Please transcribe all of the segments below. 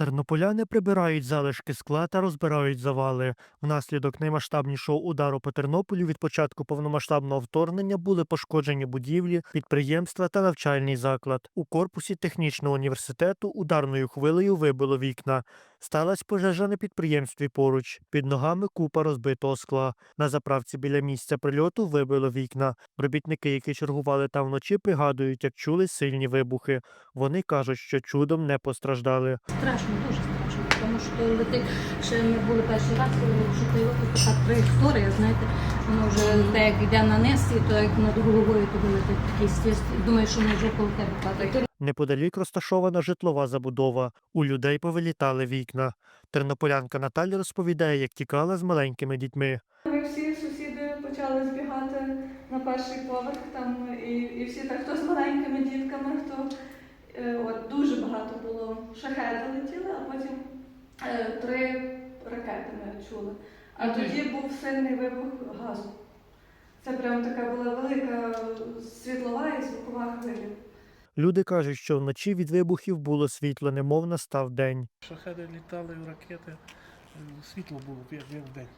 Тернополяни прибирають залишки скла та розбирають завали. Внаслідок наймасштабнішого удару по Тернополю від початку повномасштабного вторгнення були пошкоджені будівлі, підприємства та навчальний заклад. У корпусі технічного університету ударною хвилею вибило вікна. Сталась пожежа на підприємстві поруч. Під ногами купа розбитого скла. На заправці біля місця прильоту вибило вікна. Робітники, які чергували там вночі, пригадують, як чули сильні вибухи. Вони кажуть, що чудом не постраждали. Страшно, дуже страшно, тому що летить, ще ми були перший раз, коли така траєкторія, знаєте, воно вже те, як йде на низ, і то як над головою тобі летить такий свист, і думаєш, що воно вже тебе падає. Неподалік розташована житлова забудова. У людей повилітали вікна. Тернополянка Наталя розповідає, як тікала з маленькими дітьми. Ми всі сусіди почали збігати на перший поверх там і, і всі так, хто з маленькими дітками, хто е, от дуже багато було шахеди летіли, а потім е, три ракети ми чули. А тоді був сильний вибух газу. Це прям така була велика світлова і звукова хвиля. Люди кажуть, що вночі від вибухів було світло, немов настав день. Шахеди літали, ракети, е, світло було як як вдень.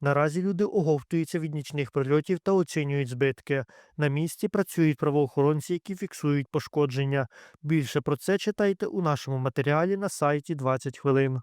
Наразі люди оговтуються від нічних прильотів та оцінюють збитки. На місці працюють правоохоронці, які фіксують пошкодження. Більше про це читайте у нашому матеріалі на сайті 20 хвилин.